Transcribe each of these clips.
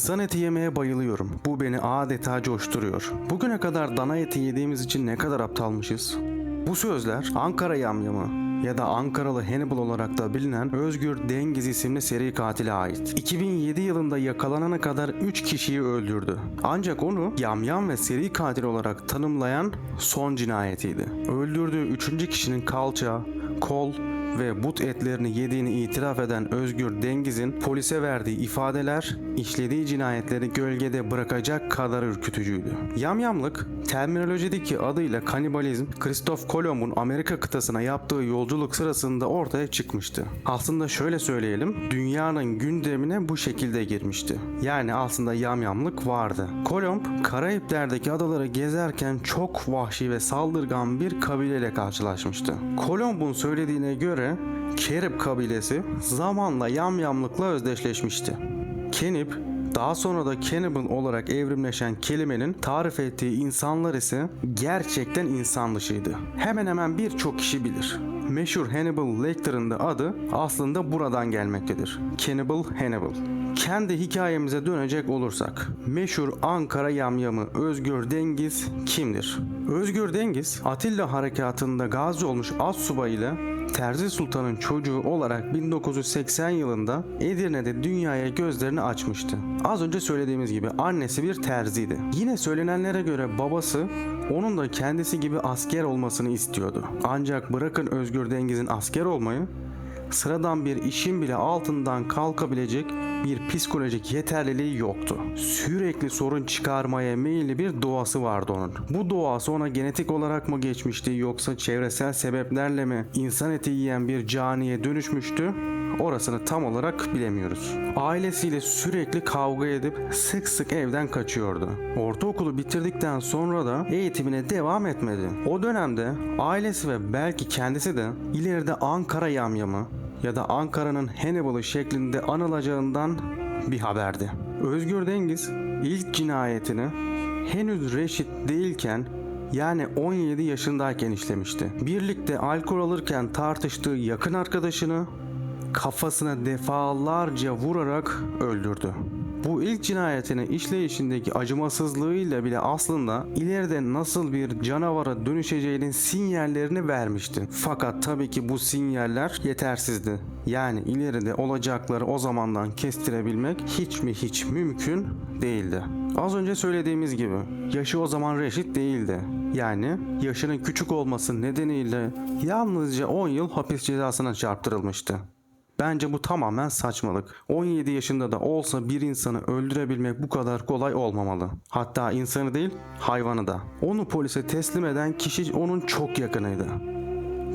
İnsan eti yemeye bayılıyorum. Bu beni adeta coşturuyor. Bugüne kadar dana eti yediğimiz için ne kadar aptalmışız. Bu sözler Ankara yamyamı ya da Ankaralı Hannibal olarak da bilinen Özgür Dengiz isimli seri katile ait. 2007 yılında yakalanana kadar 3 kişiyi öldürdü. Ancak onu yamyam ve seri katil olarak tanımlayan son cinayetiydi. Öldürdüğü 3. kişinin kalça, kol ve but etlerini yediğini itiraf eden Özgür Dengiz'in polise verdiği ifadeler işlediği cinayetleri gölgede bırakacak kadar ürkütücüydü. Yamyamlık terminolojideki adıyla kanibalizm Christoph Kolomb'un Amerika kıtasına yaptığı yolculuk sırasında ortaya çıkmıştı. Aslında şöyle söyleyelim dünyanın gündemine bu şekilde girmişti. Yani aslında yamyamlık vardı. Kolomb Karayipler'deki adaları gezerken çok vahşi ve saldırgan bir kabileyle karşılaşmıştı. Kolomb'un söylediğine göre Kerib kabilesi zamanla yamyamlıkla özdeşleşmişti. Kenip daha sonra da cannibal olarak evrimleşen kelimenin tarif ettiği insanlar ise gerçekten insan dışıydı. Hemen hemen birçok kişi bilir. Meşhur Hannibal Lecter'ın da adı aslında buradan gelmektedir. Cannibal Hannibal. Kendi hikayemize dönecek olursak, meşhur Ankara yamyamı Özgür Dengiz kimdir? Özgür Dengiz, Atilla harekatında gazi olmuş Assubay ile Terzi Sultan'ın çocuğu olarak 1980 yılında Edirne'de dünyaya gözlerini açmıştı. Az önce söylediğimiz gibi annesi bir terziydi. Yine söylenenlere göre babası onun da kendisi gibi asker olmasını istiyordu. Ancak bırakın Özgür Dengiz'in asker olmayı, sıradan bir işin bile altından kalkabilecek bir psikolojik yeterliliği yoktu. Sürekli sorun çıkarmaya meyilli bir doğası vardı onun. Bu doğası ona genetik olarak mı geçmişti yoksa çevresel sebeplerle mi insan eti yiyen bir caniye dönüşmüştü? Orasını tam olarak bilemiyoruz. Ailesiyle sürekli kavga edip sık sık evden kaçıyordu. Ortaokulu bitirdikten sonra da eğitimine devam etmedi. O dönemde ailesi ve belki kendisi de ileride Ankara yamyamı ya da Ankara'nın Hannibal'ı şeklinde anılacağından bir haberdi. Özgür Dengiz ilk cinayetini henüz reşit değilken yani 17 yaşındayken işlemişti. Birlikte alkol alırken tartıştığı yakın arkadaşını kafasına defalarca vurarak öldürdü. Bu ilk cinayetini işleyişindeki acımasızlığıyla bile aslında ileride nasıl bir canavara dönüşeceğinin sinyallerini vermişti. Fakat tabii ki bu sinyaller yetersizdi. Yani ileride olacakları o zamandan kestirebilmek hiç mi hiç mümkün değildi. Az önce söylediğimiz gibi yaşı o zaman reşit değildi. Yani yaşının küçük olması nedeniyle yalnızca 10 yıl hapis cezasına çarptırılmıştı. Bence bu tamamen saçmalık. 17 yaşında da olsa bir insanı öldürebilmek bu kadar kolay olmamalı. Hatta insanı değil, hayvanı da. Onu polise teslim eden kişi onun çok yakınıydı.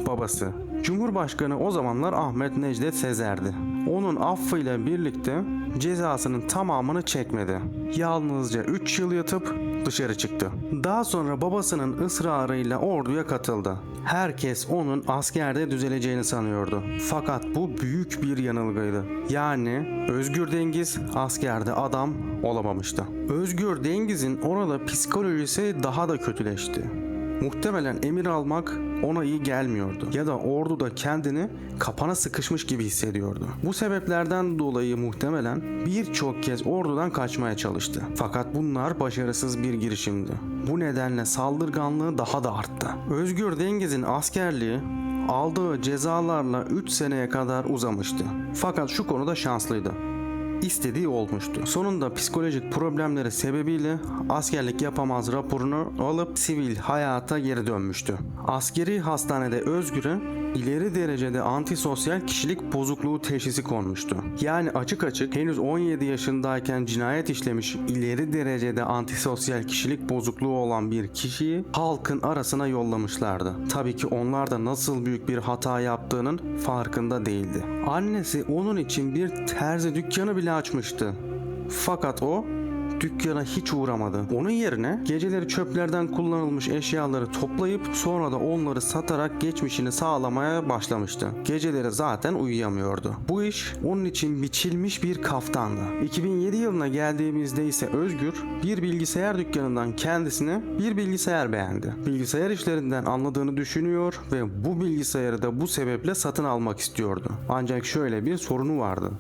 Babası. Cumhurbaşkanı o zamanlar Ahmet Necdet Sezer'di. Onun affıyla birlikte cezasının tamamını çekmedi. Yalnızca 3 yıl yatıp dışarı çıktı. Daha sonra babasının ısrarıyla orduya katıldı. Herkes onun askerde düzeleceğini sanıyordu. Fakat bu büyük bir yanılgıydı. Yani Özgür Dengiz askerde adam olamamıştı. Özgür Dengiz'in orada psikolojisi daha da kötüleşti. Muhtemelen emir almak ona iyi gelmiyordu ya da orduda kendini kapana sıkışmış gibi hissediyordu. Bu sebeplerden dolayı muhtemelen birçok kez ordudan kaçmaya çalıştı. Fakat bunlar başarısız bir girişimdi. Bu nedenle saldırganlığı daha da arttı. Özgür Dengiz'in askerliği aldığı cezalarla 3 seneye kadar uzamıştı. Fakat şu konuda şanslıydı istediği olmuştu. Sonunda psikolojik problemleri sebebiyle askerlik yapamaz raporunu alıp sivil hayata geri dönmüştü. Askeri hastanede Özgür'e ileri derecede antisosyal kişilik bozukluğu teşhisi konmuştu. Yani açık açık henüz 17 yaşındayken cinayet işlemiş ileri derecede antisosyal kişilik bozukluğu olan bir kişiyi halkın arasına yollamışlardı. Tabii ki onlar da nasıl büyük bir hata yaptığının farkında değildi. Annesi onun için bir terzi dükkanı bile açmıştı. Fakat o dükkana hiç uğramadı. Onun yerine geceleri çöplerden kullanılmış eşyaları toplayıp sonra da onları satarak geçmişini sağlamaya başlamıştı. Geceleri zaten uyuyamıyordu. Bu iş onun için biçilmiş bir kaftandı. 2007 yılına geldiğimizde ise Özgür bir bilgisayar dükkanından kendisine bir bilgisayar beğendi. Bilgisayar işlerinden anladığını düşünüyor ve bu bilgisayarı da bu sebeple satın almak istiyordu. Ancak şöyle bir sorunu vardı.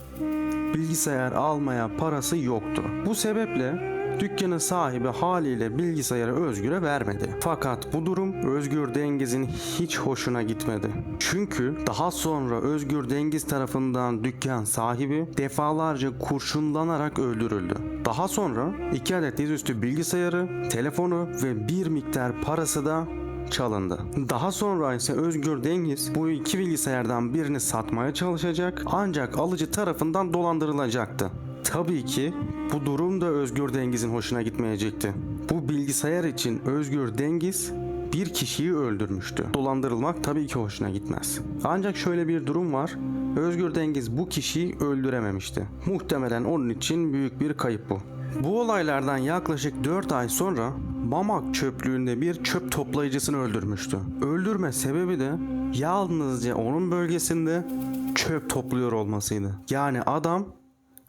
Bilgisayar almaya parası yoktu. Bu sebeple Dükkanın sahibi haliyle bilgisayarı Özgür'e vermedi. Fakat bu durum Özgür Dengiz'in hiç hoşuna gitmedi. Çünkü daha sonra Özgür Dengiz tarafından dükkan sahibi defalarca kurşunlanarak öldürüldü. Daha sonra iki adet dizüstü bilgisayarı, telefonu ve bir miktar parası da çalındı. Daha sonra ise Özgür Dengiz bu iki bilgisayardan birini satmaya çalışacak ancak alıcı tarafından dolandırılacaktı. Tabii ki bu durum da Özgür Dengiz'in hoşuna gitmeyecekti. Bu bilgisayar için Özgür Dengiz bir kişiyi öldürmüştü. Dolandırılmak tabii ki hoşuna gitmez. Ancak şöyle bir durum var. Özgür Dengiz bu kişiyi öldürememişti. Muhtemelen onun için büyük bir kayıp bu. Bu olaylardan yaklaşık 4 ay sonra Mamak çöplüğünde bir çöp toplayıcısını öldürmüştü. Öldürme sebebi de yalnızca onun bölgesinde çöp topluyor olmasıydı. Yani adam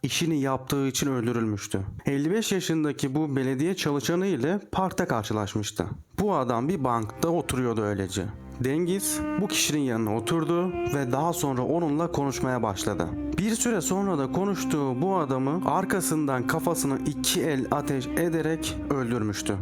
işini yaptığı için öldürülmüştü. 55 yaşındaki bu belediye çalışanı ile parkta karşılaşmıştı. Bu adam bir bankta oturuyordu öylece. Dengiz bu kişinin yanına oturdu ve daha sonra onunla konuşmaya başladı. Bir süre sonra da konuştuğu bu adamı arkasından kafasına iki el ateş ederek öldürmüştü.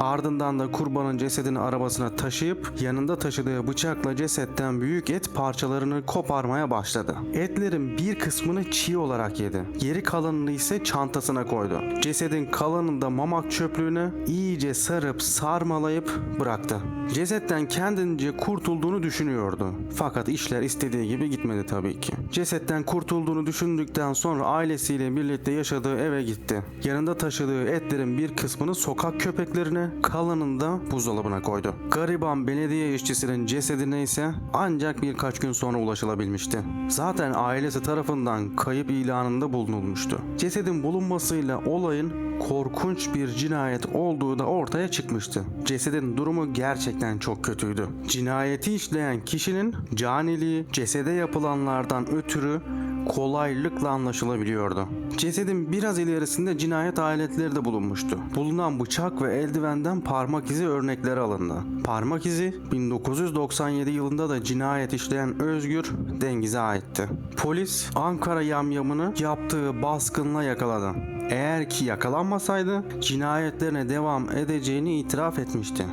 Ardından da kurbanın cesedini arabasına taşıyıp yanında taşıdığı bıçakla cesetten büyük et parçalarını koparmaya başladı. Etlerin bir kısmını çiğ olarak yedi. Geri kalanını ise çantasına koydu. Cesedin kalanını da mamak çöplüğüne iyice sarıp sarmalayıp bıraktı. Cesetten kendince kurtulduğunu düşünüyordu. Fakat işler istediği gibi gitmedi tabii ki. Cesetten kurtulduğunu düşündükten sonra ailesiyle birlikte yaşadığı eve gitti. Yanında taşıdığı etlerin bir kısmını sokak köpeklerine, kalanını da buzdolabına koydu. Gariban belediye işçisinin cesedine ise ancak birkaç gün sonra ulaşılabilmişti. Zaten ailesi tarafından kayıp ilanında bulunulmuştu. Cesedin bulunmasıyla olayın korkunç bir cinayet olduğu da ortaya çıkmıştı. Cesedin durumu gerçekten çok kötüydü. Cinayeti işleyen kişinin caniliği cesede yapılanlardan ötürü kolaylıkla anlaşılabiliyordu. Cesedin biraz ilerisinde cinayet aletleri de bulunmuştu. Bulunan bıçak ve eldivenden parmak izi örnekleri alındı. Parmak izi 1997 yılında da cinayet işleyen Özgür Dengiz'e aitti. Polis Ankara yamyamını yaptığı baskınla yakaladı. Eğer ki yakalanmasaydı cinayetlerine devam edeceğini itiraf etmişti.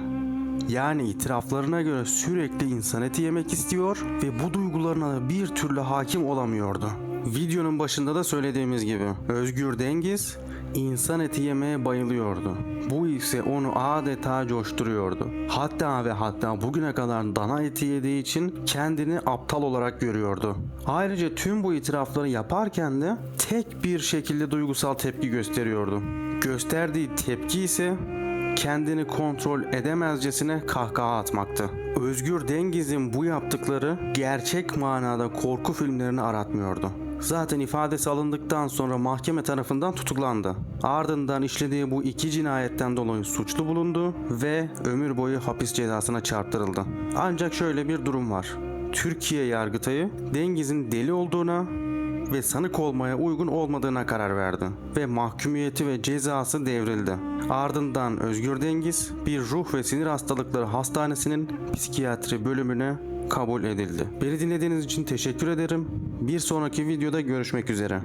Yani itiraflarına göre sürekli insan eti yemek istiyor ve bu duygularına bir türlü hakim olamıyordu. Videonun başında da söylediğimiz gibi Özgür Dengiz insan eti yemeye bayılıyordu. Bu ise onu adeta coşturuyordu. Hatta ve hatta bugüne kadar dana eti yediği için kendini aptal olarak görüyordu. Ayrıca tüm bu itirafları yaparken de tek bir şekilde duygusal tepki gösteriyordu. Gösterdiği tepki ise kendini kontrol edemezcesine kahkaha atmaktı. Özgür Dengiz'in bu yaptıkları gerçek manada korku filmlerini aratmıyordu. Zaten ifadesi alındıktan sonra mahkeme tarafından tutuklandı. Ardından işlediği bu iki cinayetten dolayı suçlu bulundu ve ömür boyu hapis cezasına çarptırıldı. Ancak şöyle bir durum var. Türkiye Yargıtayı Dengiz'in deli olduğuna ve sanık olmaya uygun olmadığına karar verdi ve mahkumiyeti ve cezası devrildi. Ardından Özgür Dengiz bir ruh ve sinir hastalıkları hastanesinin psikiyatri bölümüne kabul edildi. Beni dinlediğiniz için teşekkür ederim. Bir sonraki videoda görüşmek üzere.